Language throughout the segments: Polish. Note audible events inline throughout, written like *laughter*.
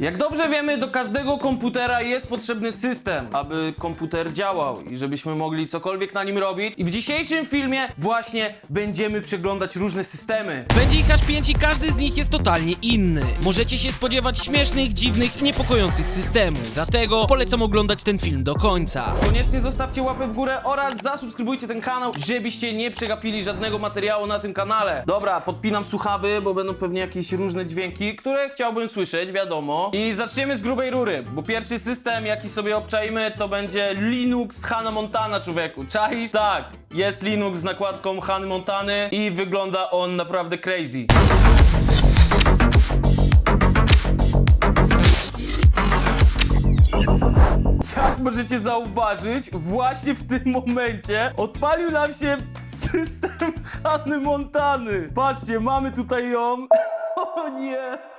Jak dobrze wiemy, do każdego komputera jest potrzebny system, aby komputer działał i żebyśmy mogli cokolwiek na nim robić. I w dzisiejszym filmie właśnie będziemy przeglądać różne systemy. Będzie ich aż pięć i każdy z nich jest totalnie inny. Możecie się spodziewać śmiesznych, dziwnych i niepokojących systemów. Dlatego polecam oglądać ten film do końca. Koniecznie zostawcie łapę w górę oraz zasubskrybujcie ten kanał, żebyście nie przegapili żadnego materiału na tym kanale. Dobra, podpinam słuchawy, bo będą pewnie jakieś różne dźwięki, które chciałbym słyszeć, wiadomo. I zaczniemy z grubej rury, bo pierwszy system, jaki sobie obczajmy, to będzie Linux Hannah Montana, człowieku. Czaisz? Tak, jest Linux z nakładką Hannah Montany i wygląda on naprawdę crazy. Jak możecie zauważyć, właśnie w tym momencie odpalił nam się system Hany Montany. Patrzcie, mamy tutaj ją. *laughs* O nie!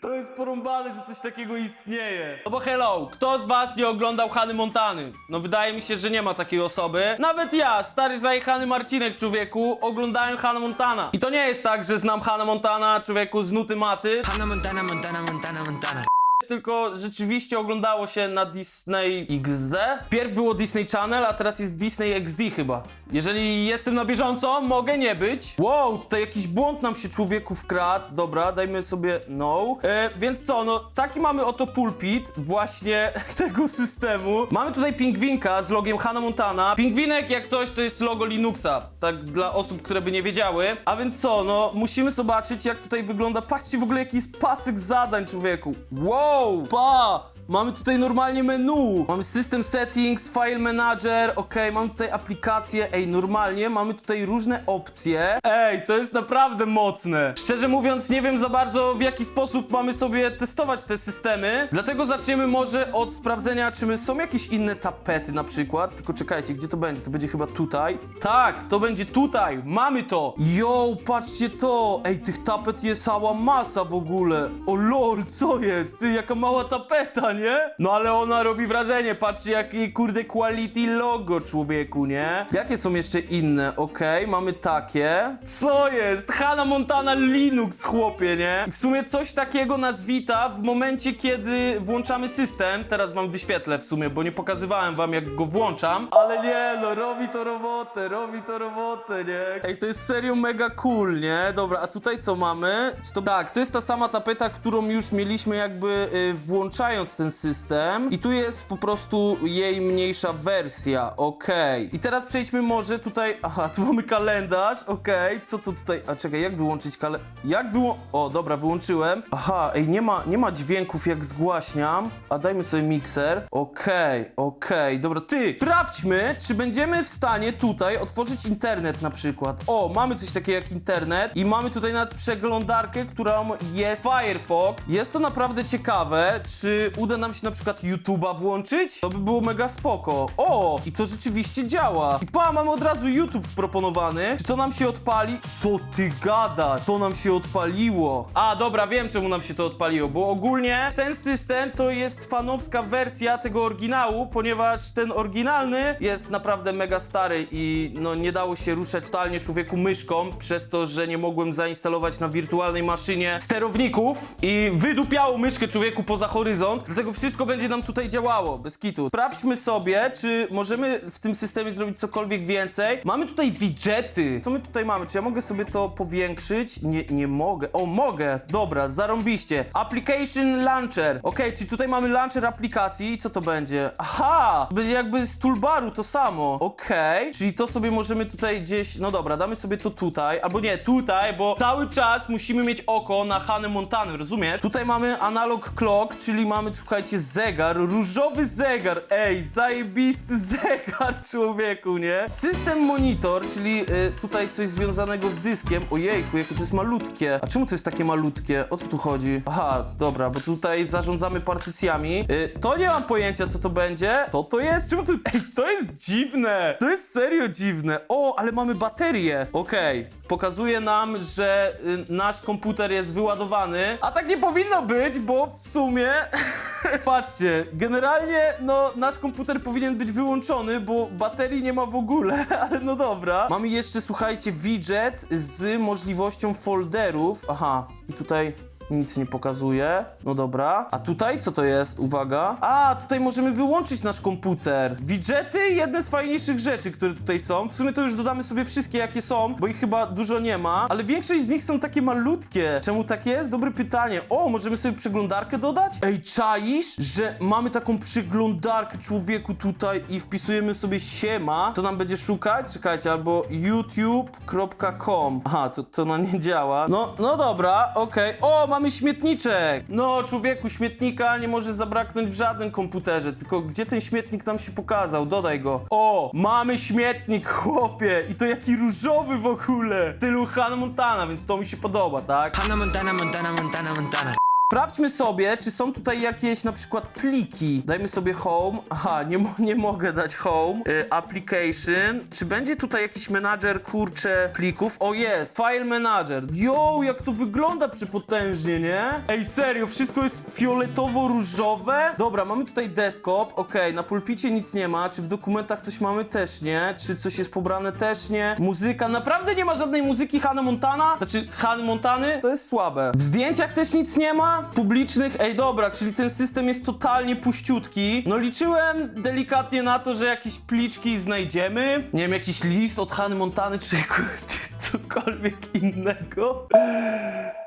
To jest porąbane, że coś takiego istnieje. No bo hello, kto z was nie oglądał Hany Montany? No wydaje mi się, że nie ma takiej osoby. Nawet ja, stary zajechany Marcinek, człowieku, oglądałem Hannah Montana. I to nie jest tak, że znam Hannah Montana, człowieku, z nuty maty. Hannah Montana, Montana, Montana, Montana. Tylko rzeczywiście oglądało się na Disney XD. Pierw było Disney Channel, a teraz jest Disney XD chyba. Jeżeli jestem na bieżąco, mogę nie być. Wow, tutaj jakiś błąd nam się człowieku wkradł. Dobra, dajmy sobie no. E, więc co, no taki mamy oto pulpit właśnie *laughs* tego systemu. Mamy tutaj pingwinka z logiem Hannah Montana. Pingwinek jak coś to jest logo Linuxa. Tak dla osób, które by nie wiedziały. A więc co, no musimy zobaczyć jak tutaj wygląda. Patrzcie w ogóle jaki jest pasek zadań człowieku. Wow, pa! Mamy tutaj normalnie menu. Mamy system settings, file manager, ok, mamy tutaj aplikacje. Ej, normalnie mamy tutaj różne opcje. Ej, to jest naprawdę mocne. Szczerze mówiąc, nie wiem za bardzo w jaki sposób mamy sobie testować te systemy. Dlatego zaczniemy może od sprawdzenia, czy my są jakieś inne tapety na przykład. Tylko czekajcie, gdzie to będzie? To będzie chyba tutaj. Tak, to będzie tutaj. Mamy to. Yo, patrzcie to. Ej, tych tapet jest cała masa w ogóle. O lord, co jest? Ty, jaka mała tapeta, nie? No ale ona robi wrażenie. Patrzcie, jaki kurde quality logo, człowieku, nie? Jakie są jeszcze inne? Okej, mamy takie. Co jest? Hannah Montana Linux, chłopie, nie? W sumie coś takiego nas wita w momencie, kiedy włączamy system. Teraz wam wyświetlę w sumie, bo nie pokazywałem wam, jak go włączam. Ale nie, no robi to robotę, robi to robotę, nie? Ej, to jest serio mega cool, nie? Dobra, a tutaj co mamy? Czy to... Tak, to jest ta sama tapeta, którą już mieliśmy jakby y, włączając ten system. I tu jest po prostu jej mniejsza wersja, okej. I teraz przejdźmy może tutaj... Aha, tu mamy kalendarz, okej. Co to tutaj... A czekaj, jak wyłączyć kale... Jak wyłą... O, dobra, wyłączyłem. Aha, ej, nie ma, nie ma dźwięków jak zgłaśniam. A dajmy sobie mikser. Okej, okej, dobra, ty, sprawdźmy, czy będziemy w stanie tutaj otworzyć internet na przykład. O, mamy coś takiego jak internet i mamy tutaj nawet przeglądarkę, którą jest Firefox. Jest to naprawdę ciekawe, czy uda nam się na przykład YouTube'a włączyć? To by było mega spoko. O, i to rzeczywiście działa. I pa, mamy od razu YouTube proponowany. Czy to nam się odpali? Co ty gadasz? To nam się odpaliło. A, dobra, wiem czemu nam się to odpaliło, bo ogólnie ten system to jest fanowska wersja tego oryginału, ponieważ ten oryginalny jest naprawdę mega stary i no nie dało się ruszać totalnie człowieku myszką, przez to, że nie mogłem zainstalować na wirtualnej maszynie sterowników i wydupiało myszkę człowieku poza horyzont, dlatego wszystko będzie nam tutaj działało, bez kitu. Sprawdźmy sobie, czy możemy w tym systemie zrobić cokolwiek więcej. Mamy tutaj widgety. Co my tutaj mamy? Czy ja mogę sobie to powiększyć? Nie, nie mogę. O, mogę. Dobra, zarąbiście. Application Launcher. Okej, czyli tutaj mamy launcher aplikacji. Co to będzie? Aha! Będzie jakby z toolbaru to samo. Okej, czyli to sobie możemy tutaj gdzieś... No dobra, damy sobie to tutaj. Albo nie, tutaj, bo cały czas musimy mieć oko na Hannah Montana, rozumiesz? Tutaj mamy analog clock, czyli mamy, słuchajcie, zegar. Różowy zegar. Ej, zajebisty *laughs* zegar, człowieku, nie? System monitor, czyli y, tutaj coś związanego z dyskiem. Ojejku, jakie to jest malutkie. A czemu to jest takie malutkie? O co tu chodzi? Aha, dobra, bo tutaj zarządzamy partycjami. Y, to nie mam pojęcia, co to będzie. To to jest? Czemu to... Ej, to jest dziwne. To jest serio dziwne. O, ale mamy baterię. Okej. Pokazuje nam, że y, nasz komputer jest wyładowany. A tak nie powinno być, bo w sumie... *laughs* Patrzcie, generalnie no nasz komputer powinien być wyłączony, bo baterii nie ma w ogóle, *laughs* ale no dobra. Mamy jeszcze, słuchajcie, widget z możliwością folderów. Aha, i tutaj Nic nie pokazuje. No dobra. A tutaj co to jest? Uwaga. A, tutaj możemy wyłączyć nasz komputer. Widgety, jedne z fajniejszych rzeczy, które tutaj są. W sumie to już dodamy sobie wszystkie, jakie są, bo ich chyba dużo nie ma. Ale większość z nich są takie malutkie. Czemu tak jest? Dobre pytanie. O, możemy sobie przeglądarkę dodać? Ej, czaisz, że mamy taką przeglądarkę człowieku tutaj i wpisujemy sobie siema, to nam będzie szukać? Czekajcie, albo youtube.com. Aha, to, to no nie działa. No, no dobra, okej. O, mamy śmietniczek! No, człowieku, śmietnika nie może zabraknąć w żadnym komputerze, tylko gdzie ten śmietnik nam się pokazał? Dodaj go. O, mamy śmietnik, chłopie! I to jaki różowy w ogóle! W stylu Hannah Montana, więc to mi się podoba, tak? Hannah Montana, Montana, Montana, Montana. Sprawdźmy sobie, czy są tutaj jakieś na przykład pliki. Dajmy sobie home. Aha, nie, mo- nie mogę dać home. Y, application. Czy będzie tutaj jakiś menadżer, kurcze, plików? O, jest. File manager. Yo, jak to wygląda przepotężnie, nie? Ej, serio, wszystko jest fioletowo-różowe. Dobra, mamy tutaj desktop. Okej, na pulpicie nic nie ma. Czy w dokumentach coś mamy? Też nie. Czy coś jest pobrane? Też nie. Muzyka. Naprawdę nie ma żadnej muzyki Hannah Montana? Znaczy, Hannah Montany? To jest słabe. W zdjęciach też nic nie ma? Publicznych? Ej, dobra, czyli ten system jest totalnie puściutki. No liczyłem delikatnie na to, że jakieś pliczki znajdziemy. Nie wiem, jakiś list od Hannah Montany, czy, *laughs* czy cokolwiek innego.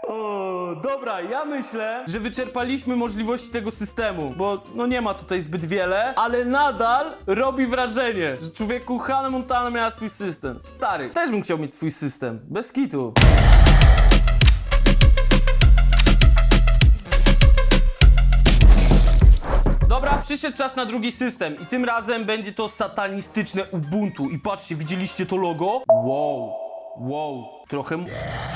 O, dobra, ja myślę, że wyczerpaliśmy możliwości tego systemu, bo no nie ma tutaj zbyt wiele, ale nadal robi wrażenie, że człowieku Hannah Montana miała swój system. Stary, też bym chciał mieć swój system, bez kitu. Przyszedł czas na drugi system i tym razem będzie to satanistyczne Ubuntu. I patrzcie, widzieliście to logo? Wow, wow, trochę...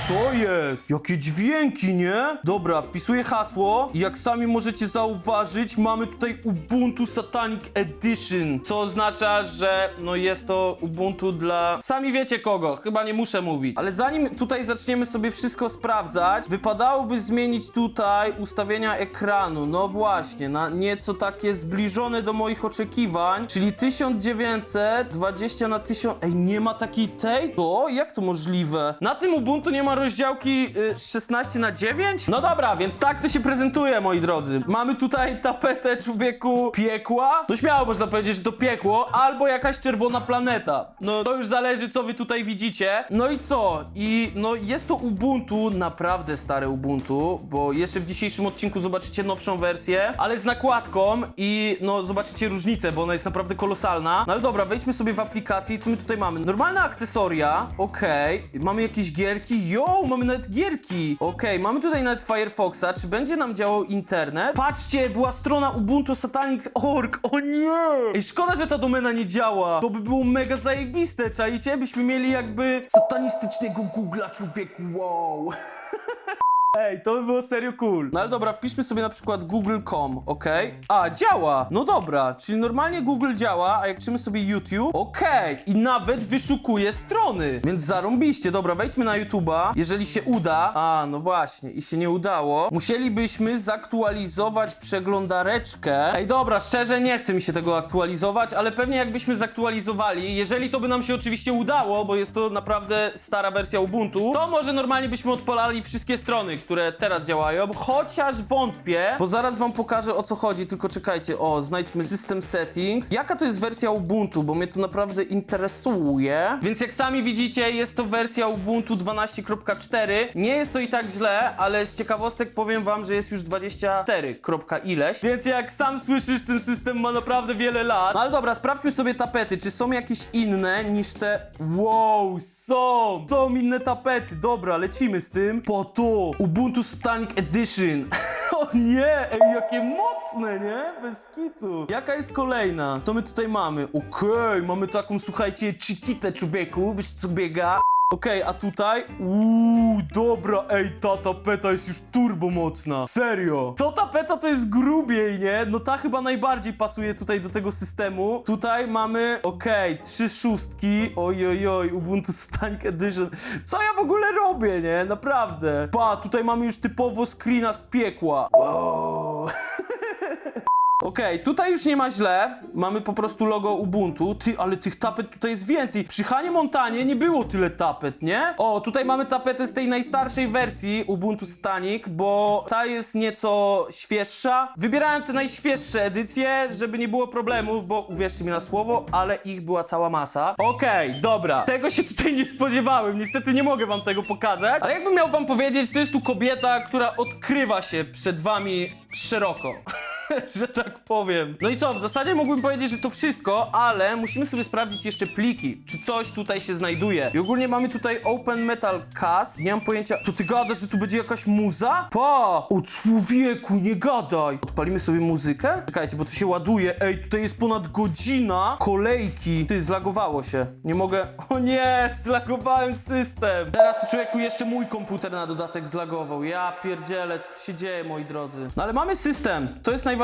Co jest? Jakie dźwięki, nie? Dobra, wpisuję hasło i jak sami możecie zauważyć, mamy tutaj Ubuntu Satanic Edition, co oznacza, że no jest to Ubuntu dla... Sami wiecie kogo, chyba nie muszę mówić. Ale zanim tutaj zaczniemy sobie wszystko sprawdzać, wypadałoby zmienić tutaj ustawienia ekranu. No właśnie, na nieco takie zbliżone do moich oczekiwań, czyli 1920 na 1000... Ej, nie ma takiej tej? To? Jak to możliwe? Na tym Ubuntu nie ma rozdziałki y, 16 na 9? No dobra, więc tak to się prezentuje, moi drodzy. Mamy tutaj tapetę człowieku piekła. No śmiało można powiedzieć, że to piekło, albo jakaś czerwona planeta. No to już zależy, co wy tutaj widzicie. No i co? I no jest to Ubuntu, naprawdę stare Ubuntu, bo jeszcze w dzisiejszym odcinku zobaczycie nowszą wersję, ale z nakładką i no zobaczycie różnicę, bo ona jest naprawdę kolosalna. No ale dobra, wejdźmy sobie w aplikację i co my tutaj mamy? Normalne akcesoria, okej. Mamy jakieś gierki? Jo, mamy nawet gierki. Okej, mamy tutaj nawet Firefoxa. Czy będzie nam działał internet? Patrzcie, była strona Ubuntu Satanic.org. O nie! Ej, szkoda, że ta domena nie działa. To by było mega zajebiste, czaicie? Byśmy mieli jakby satanistycznego Google'a, człowieku, wow. *laughs* Ej, to by było serio cool. No ale dobra, wpiszmy sobie na przykład google.com, okej? A, działa! No dobra, czyli normalnie Google działa, a jak piszemy sobie YouTube, okej, i nawet wyszukuje strony, więc zarąbiście. Dobra, wejdźmy na YouTube'a, jeżeli się uda, a, no właśnie, i się nie udało, musielibyśmy zaktualizować przeglądareczkę. Ej, dobra, szczerze nie chce mi się tego aktualizować, ale pewnie jakbyśmy zaktualizowali, jeżeli to by nam się oczywiście udało, bo jest to naprawdę stara wersja Ubuntu, to może normalnie byśmy odpalali wszystkie strony, które teraz działają, chociaż wątpię, bo zaraz wam pokażę o co chodzi, tylko czekajcie, o, znajdźmy System Settings. Jaka to jest wersja Ubuntu, bo mnie to naprawdę interesuje. Więc jak sami widzicie, jest to wersja Ubuntu 12.4. Nie jest to i tak źle, ale z ciekawostek powiem wam, że jest już 24. kropka ileś. Więc jak sam słyszysz, ten system ma naprawdę wiele lat. No ale dobra, sprawdźmy sobie tapety, czy są jakieś inne niż te... Wow, są! Są inne tapety, dobra, lecimy z tym. Po to! Ubuntu Satanic Edition. *laughs* o nie, ej, jakie mocne, nie? Bez kitu. Jaka jest kolejna? To my tutaj mamy. Okej, mamy taką, słuchajcie, chiquitę człowieku, wiesz co biega? Okej, a tutaj? Uuu, dobra, ej, ta tapeta jest już turbo mocna. Serio. Co tapeta to jest grubiej, nie? No ta chyba najbardziej pasuje tutaj do tego systemu. Tutaj mamy, okej, trzy szóstki. Oj, oj, oj, Ubuntu Stanic Edition. Co ja w ogóle robię, nie? Naprawdę. Pa, tutaj mamy już typowo screena z piekła. Wow. Okej, tutaj już nie ma źle. Mamy po prostu logo Ubuntu. Ty, ale tych tapet tutaj jest więcej. Przy Hanie Montanie nie było tyle tapet, nie? O, tutaj mamy tapetę z tej najstarszej wersji Ubuntu Stanik, bo ta jest nieco świeższa. Wybierałem te najświeższe edycje, żeby nie było problemów, bo uwierzcie mi na słowo, ale ich była cała masa. Okej, dobra. Tego się tutaj nie spodziewałem. Niestety nie mogę wam tego pokazać. Ale jakbym miał wam powiedzieć, to jest tu kobieta, która odkrywa się przed wami szeroko. *laughs* *laughs* że tak powiem. No i co, w zasadzie mógłbym powiedzieć, że to wszystko, ale musimy sobie sprawdzić jeszcze pliki, czy coś tutaj się znajduje. I ogólnie mamy tutaj Open Metal Cast. Nie mam pojęcia, co ty gadasz, że tu będzie jakaś muza? Pa! O człowieku, nie gadaj! Odpalimy sobie muzykę? Czekajcie, bo to się ładuje. Ej, tutaj jest ponad godzina kolejki. Ty, zlagowało się. Nie mogę... O nie, zlagowałem system. Teraz to człowieku jeszcze mój komputer na dodatek zlagował. Ja pierdzielę, co tu się dzieje, moi drodzy. No ale mamy system, to jest najważniejsze.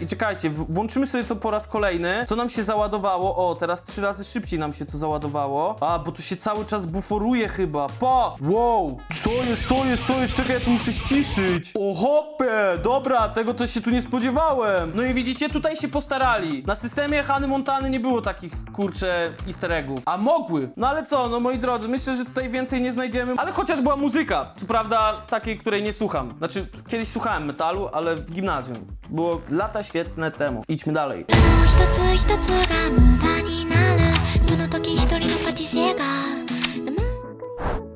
I czekajcie, włączymy sobie to po raz kolejny. Co nam się załadowało? O, teraz trzy razy szybciej nam się to załadowało. A, bo tu się cały czas buforuje chyba. Pa! Wow! Co jest, co jest, co jest? Czekaj, ja tu muszę ściszyć. O hopie! Dobra, tego to się tu nie spodziewałem. No i widzicie, tutaj się postarali. Na systemie Hany Montany nie było takich, kurcze, easter eggów. A mogły. No ale co, no moi drodzy, myślę, że tutaj więcej nie znajdziemy. Ale chociaż była muzyka. Co prawda, takiej, której nie słucham. Znaczy, kiedyś słuchałem metalu, ale w gimnazjum. Było było lata świetne temu. Idźmy dalej.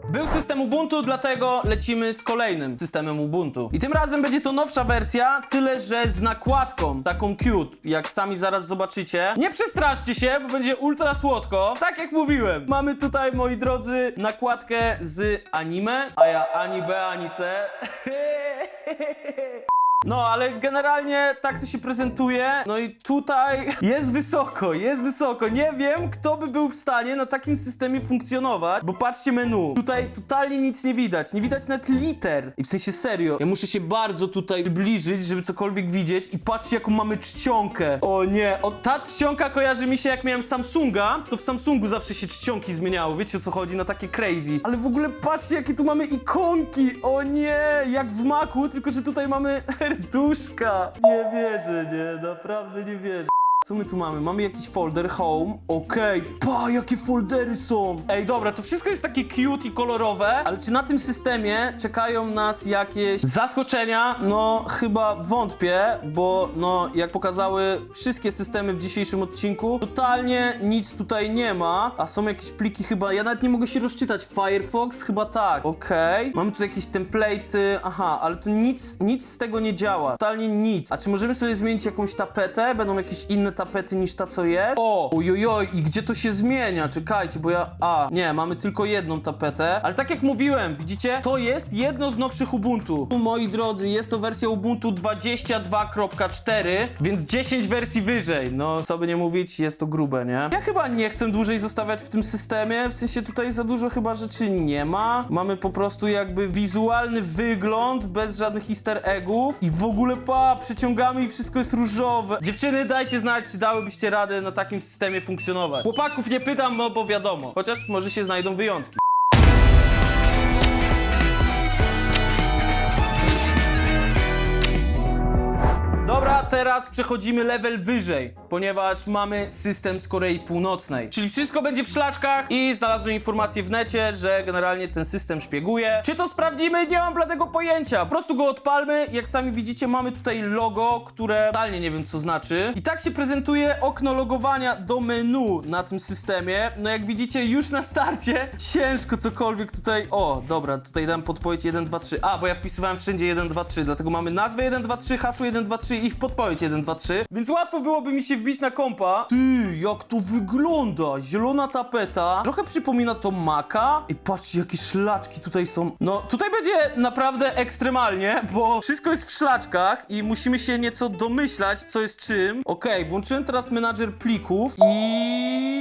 Był system Ubuntu, dlatego lecimy z kolejnym systemem Ubuntu. I tym razem będzie to nowsza wersja, tyle że z nakładką, taką cute, jak sami zaraz zobaczycie. Nie przestraszcie się, bo będzie ultra słodko. Tak jak mówiłem, mamy tutaj, moi drodzy, nakładkę z anime, a ja ani B, ani C. *laughs* No, ale generalnie tak to się prezentuje. No i tutaj *laughs* jest wysoko, jest wysoko. Nie wiem, kto by był w stanie na takim systemie funkcjonować, bo patrzcie menu. Tutaj totalnie nic nie widać. Nie widać nawet liter. I w sensie serio. Ja muszę się bardzo tutaj przybliżyć, żeby cokolwiek widzieć. I patrzcie, jaką mamy czcionkę. O nie, o, ta czcionka kojarzy mi się, jak miałem Samsunga. To w Samsungu zawsze się czcionki zmieniało. Wiecie o co chodzi? Na takie crazy. Ale w ogóle patrzcie, jakie tu mamy ikonki. O nie, jak w Macu, tylko że tutaj mamy *laughs* serduszka. Nie wierzę, nie, naprawdę nie wierzę. Co my tu mamy? Mamy jakiś folder home. Okej, pa, jakie foldery są. Ej, dobra, to wszystko jest takie cute i kolorowe, ale czy na tym systemie czekają nas jakieś zaskoczenia? No, chyba wątpię, bo no, jak pokazały wszystkie systemy w dzisiejszym odcinku, totalnie nic tutaj nie ma, a są jakieś pliki chyba, ja nawet nie mogę się rozczytać. Firefox? Chyba tak. Okej. Mamy tu jakieś template'y, aha, ale tu nic, nic z tego nie działa. Totalnie nic. A czy możemy sobie zmienić jakąś tapetę? Będą jakieś inne tapety niż ta, co jest? O! Ojojoj, i gdzie to się zmienia? Czekajcie, bo ja... A, nie, mamy tylko jedną tapetę. Ale tak jak mówiłem, widzicie? To jest jedno z nowszych Ubuntu. Tu, moi drodzy, jest to wersja Ubuntu 22.4, więc 10 wersji wyżej. No, co by nie mówić, jest to grube, nie? Ja chyba nie chcę dłużej zostawiać w tym systemie, w sensie tutaj za dużo chyba rzeczy nie ma. Mamy po prostu jakby wizualny wygląd, bez żadnych easter eggów i w ogóle pa, przyciągamy i wszystko jest różowe. Dziewczyny, dajcie znać, czy dałybyście radę na takim systemie funkcjonować. Chłopaków nie pytam, no bo wiadomo, chociaż może się znajdą wyjątki. Teraz przechodzimy level wyżej, ponieważ mamy system z Korei Północnej. Czyli wszystko będzie w szlaczkach i znalazłem informację w necie, że generalnie ten system szpieguje. Czy to sprawdzimy? Nie mam bladego pojęcia. Po prostu go odpalmy. Jak sami widzicie, mamy tutaj logo, które totalnie nie wiem co znaczy. I tak się prezentuje okno logowania do menu na tym systemie. No jak widzicie, już na starcie ciężko cokolwiek tutaj... O, dobra, tutaj dam podpowiedź 1, 2, 3. A, bo ja wpisywałem wszędzie 1, 2, 3, dlatego mamy nazwę 1, 2, 3, hasło 1, 2, 3 i ich podpowiedź 1, 2, 3. Więc łatwo byłoby mi się wbić na kompa. Ty, jak to wygląda? Zielona tapeta. Trochę przypomina to Maka. I patrzcie, jakie szlaczki tutaj są. No, tutaj będzie naprawdę ekstremalnie, bo wszystko jest w szlaczkach i musimy się nieco domyślać, co jest czym. Okej, włączyłem teraz menadżer plików i...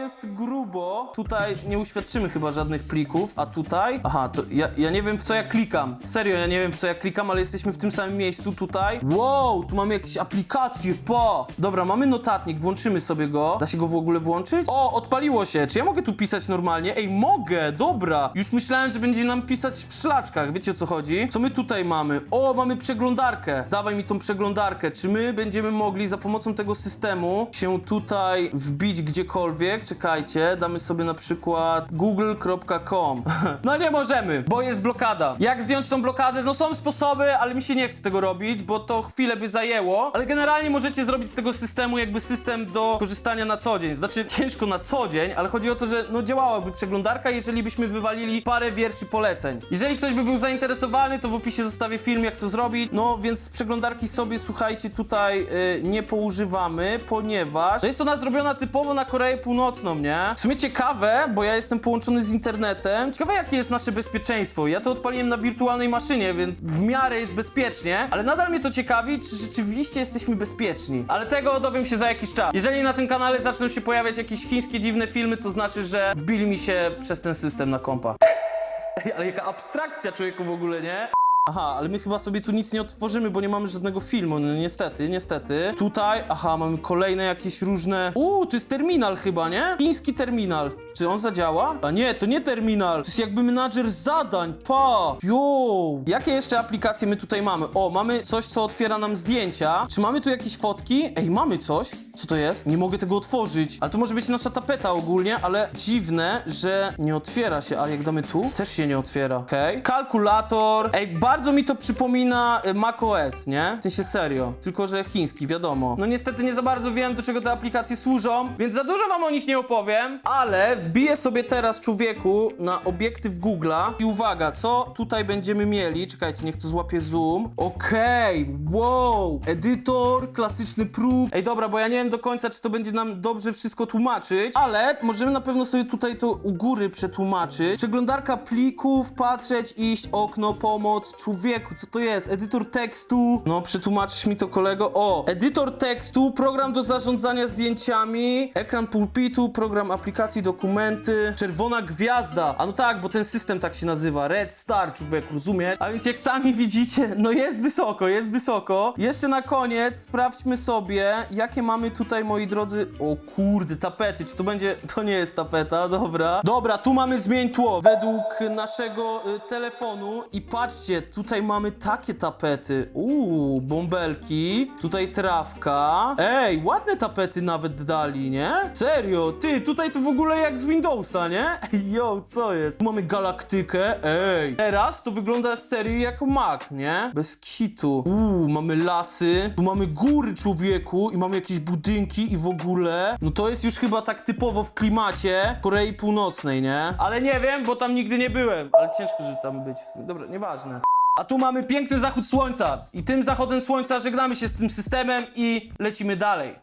Jest grubo. Tutaj nie uświadczymy chyba żadnych plików, a tutaj... Aha, to ja, ja nie wiem w co ja klikam. Serio, ja nie wiem w co ja klikam, ale jesteśmy w tym samym miejscu tutaj. Wow, tu mamy jakieś aplikacje, po! Dobra, mamy notatnik, włączymy sobie go. Da się go w ogóle włączyć? O, odpaliło się. Czy ja mogę tu pisać normalnie? Ej, mogę, dobra. Już myślałem, że będzie nam pisać w szlaczkach, wiecie o co chodzi? Co my tutaj mamy? O, mamy przeglądarkę. Dawaj mi tą przeglądarkę. Czy my będziemy mogli za pomocą tego systemu się tutaj wbić gdziekolwiek? Czekajcie, damy sobie na przykład google.com. *laughs* No nie możemy, bo jest blokada. Jak zdjąć tą blokadę? No są sposoby, ale mi się nie chce tego robić, bo to chwilę by zajęło. Ale generalnie możecie zrobić z tego systemu jakby system do korzystania na co dzień. Znaczy *laughs* ciężko na co dzień, ale chodzi o to, że no działałaby przeglądarka, jeżeli byśmy wywalili parę wierszy poleceń. Jeżeli ktoś by był zainteresowany, to w opisie zostawię film, jak to zrobić. No więc przeglądarki sobie, słuchajcie, tutaj y, nie poużywamy, ponieważ jest ona zrobiona typowo na Koreę Północną, nie? W sumie ciekawe, bo ja jestem połączony z internetem. Ciekawe, jakie jest nasze bezpieczeństwo. Ja to odpaliłem na wirtualnej maszynie, więc w miarę jest bezpiecznie, ale nadal mnie to ciekawi, czy rzeczywiście jesteśmy bezpieczni. Ale tego dowiem się za jakiś czas. Jeżeli na tym kanale zaczną się pojawiać jakieś chińskie dziwne filmy, to znaczy, że wbili mi się przez ten system na kompa. *laughs* Ej, ale jaka abstrakcja człowieku w ogóle, nie? Aha, ale my chyba sobie tu nic nie otworzymy, bo nie mamy żadnego filmu, no niestety, niestety. Tutaj, aha, mamy kolejne jakieś różne... Uuu, to jest terminal chyba, nie? Chiński terminal. Czy on zadziała? A nie, to nie terminal, to jest jakby menadżer zadań, pa! Jo! Jakie jeszcze aplikacje my tutaj mamy? O, mamy coś, co otwiera nam zdjęcia. Czy mamy tu jakieś fotki? Ej, mamy coś. Co to jest? Nie mogę tego otworzyć. Ale to może być nasza tapeta ogólnie, ale dziwne, że nie otwiera się. A jak damy tu? Też się nie otwiera. Okej. Kalkulator. Ej, bardzo mi to przypomina y, macOS, nie? W sensie serio. Tylko, że chiński, wiadomo. No niestety nie za bardzo wiem, do czego te aplikacje służą, więc za dużo wam o nich nie opowiem, ale wbiję sobie teraz człowieku na obiektyw Google'a i uwaga, co tutaj będziemy mieli? Czekajcie, niech to złapie zoom. Okej, wow, edytor, klasyczny próg. Ej, dobra, bo ja nie wiem do końca, czy to będzie nam dobrze wszystko tłumaczyć, ale możemy na pewno sobie tutaj to u góry przetłumaczyć. Przeglądarka plików, patrzeć, iść, okno, pomoc. Człowieku, co to jest? Edytor tekstu. No, przetłumaczysz mi to kolego. O, edytor tekstu, program do zarządzania zdjęciami, ekran pulpitu, program aplikacji, dokumenty, czerwona gwiazda. A no tak, bo ten system tak się nazywa. Red Star, człowieku, rozumiesz? A więc jak sami widzicie, no jest wysoko, jest wysoko. Jeszcze na koniec sprawdźmy sobie, jakie mamy tutaj, moi drodzy. O kurde, tapety. Czy to będzie. To nie jest tapeta, dobra. Dobra, tu mamy zmień tło według naszego y, telefonu. I patrzcie, tutaj mamy takie tapety. Uuu, bąbelki. Tutaj trawka. Ej, ładne tapety nawet dali, nie? Serio, ty, tutaj to w ogóle jak z Windowsa, nie? Ej, Yo, co jest? Tu mamy galaktykę, ej. Teraz to wygląda z serii jak Mac, nie? Bez kitu. Uuu, mamy lasy, tu mamy góry, człowieku, i mamy jakieś budynki i w ogóle. No to jest już chyba tak typowo w klimacie Korei Północnej, nie? Ale nie wiem, bo tam nigdy nie byłem. Ale ciężko, żeby tam być. Dobra, nieważne. A tu mamy piękny zachód słońca. I tym zachodem słońca żegnamy się z tym systemem i lecimy dalej.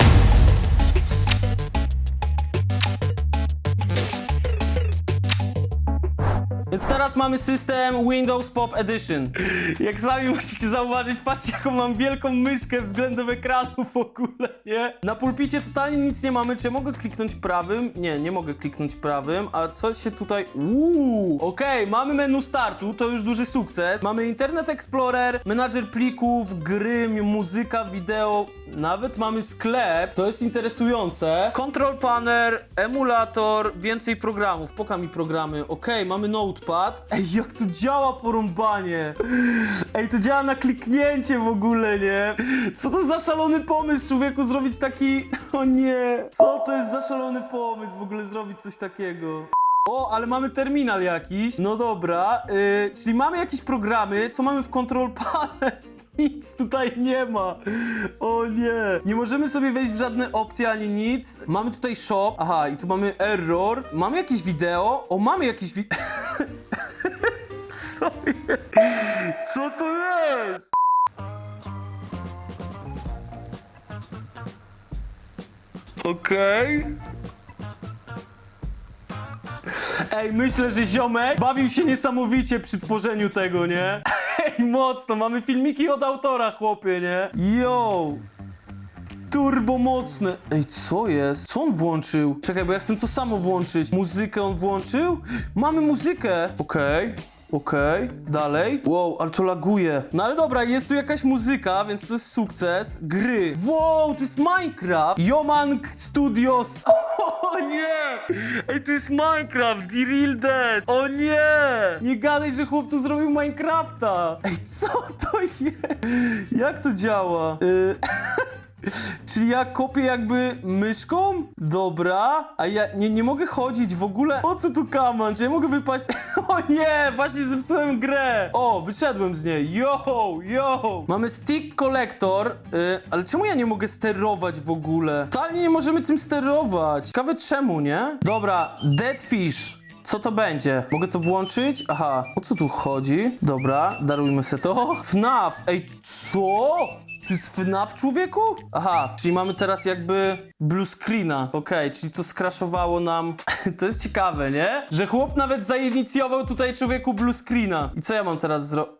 Więc teraz mamy system Windows Pop Edition. Jak sami musicie zauważyć, patrzcie jaką mam wielką myszkę względem ekranu w ogóle, nie? Na pulpicie totalnie nic nie mamy. Czy ja mogę kliknąć prawym? Nie, nie mogę kliknąć prawym, a coś się tutaj... Uuu, okej, mamy menu startu, to już duży sukces. Mamy Internet Explorer, menadżer plików, gry, muzyka, wideo, nawet mamy sklep, to jest interesujące. Control panel, emulator, więcej programów. Poka mi programy. Okej, mamy Ej, jak to działa porąbanie. Ej, to działa na kliknięcie w ogóle, nie? Co to za szalony pomysł, człowieku, zrobić taki... *laughs* O nie. Co to jest za szalony pomysł w ogóle zrobić coś takiego? O, ale mamy terminal jakiś. No dobra, yy, czyli mamy jakieś programy. Co mamy w control panel? Nic tutaj nie ma. O nie. Nie możemy sobie wejść w żadne opcje ani nic. Mamy tutaj shop. Aha, i tu mamy error. Mamy jakieś wideo. O, mamy jakieś wi... *laughs* Co jest? Co to jest? Okej. Ej, myślę, że ziomek bawił się niesamowicie przy tworzeniu tego, nie? *laughs* Ej, mocno, mamy filmiki od autora, chłopie, nie? Yo! turbo mocne. Ej, co jest? Co on włączył? Czekaj, bo ja chcę to samo włączyć. Muzykę on włączył? Mamy muzykę! Okej. Okej, dalej. Wow, ale to laguje. No ale dobra, jest tu jakaś muzyka, więc to jest sukces. Gry. Wow, to jest Minecraft. Yomank Studios. *laughs* O nie! Ej, to jest Minecraft, The Real Dead. O nie! Nie gadaj, że chłop tu zrobił Minecrafta. Ej, co to jest? Jak to działa? Y *laughs* Czyli ja kopię jakby myszką? Dobra. A ja nie, nie mogę chodzić w ogóle. Po co tu kaman? Czy ja mogę wypaść? *laughs* O nie, właśnie zepsułem grę. O, wyszedłem z niej. Yo, yo. Mamy stick collector, y, ale czemu ja nie mogę sterować w ogóle? Totalnie nie możemy tym sterować. Ciekawe czemu, nie? Dobra, dead fish. Co to będzie? Mogę to włączyć? Aha, o co tu chodzi? Dobra, darujmy sobie to. *laughs* FNAF! Ej, co? Tu jest FNAF, człowieku? Aha, czyli mamy teraz jakby blue screena. Okej, czyli to skraszowało nam... *laughs* to jest ciekawe, nie? Że chłop nawet zainicjował tutaj człowieku blue screena. I co ja mam teraz zrobić?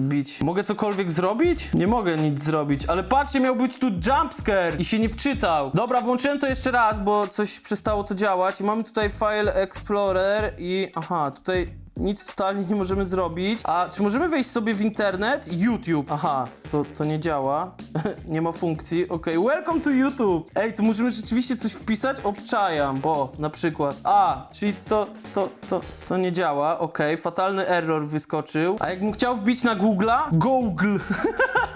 Bić. Mogę cokolwiek zrobić? Nie mogę nic zrobić, ale patrzcie, miał być tu jumpscare i się nie wczytał. Dobra, włączyłem to jeszcze raz, bo coś przestało to działać i mamy tutaj File Explorer i aha, tutaj nic totalnie nie możemy zrobić. A czy możemy wejść sobie w internet? YouTube. Aha, to, to nie działa. *laughs* nie ma funkcji. Okej, welcome to YouTube. Ej, tu możemy rzeczywiście coś wpisać? Obczajam. O, na przykład. A, czyli to, to, to, to nie działa. Okej, fatalny error wyskoczył. A jakbym chciał wbić na Google'a? Google.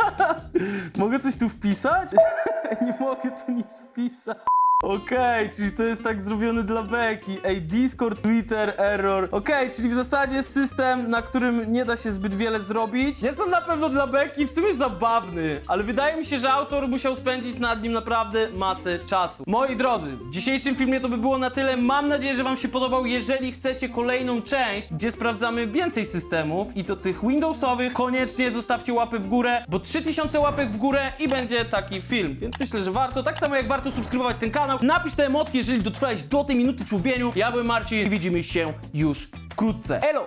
*laughs* mogę coś tu wpisać? *laughs* nie mogę tu nic wpisać. Okej, czyli to jest tak zrobione dla beki. Ej, Discord, Twitter, error. Okej, czyli w zasadzie system, na którym nie da się zbyt wiele zrobić. Jest on na pewno dla beki, w sumie zabawny, ale wydaje mi się, że autor musiał spędzić nad nim naprawdę masę czasu. Moi drodzy, w dzisiejszym filmie to by było na tyle. Mam nadzieję, że wam się podobał. Jeżeli chcecie kolejną część, gdzie sprawdzamy więcej systemów i to tych Windowsowych, koniecznie zostawcie łapy w górę, bo 3000 łapek w górę i będzie taki film. Więc myślę, że warto, tak samo jak warto subskrybować ten kanał. Napisz te emotki, jeżeli dotrwałeś do tej minuty człowieniu. Ja byłem Marcin widzimy się już wkrótce. Elo!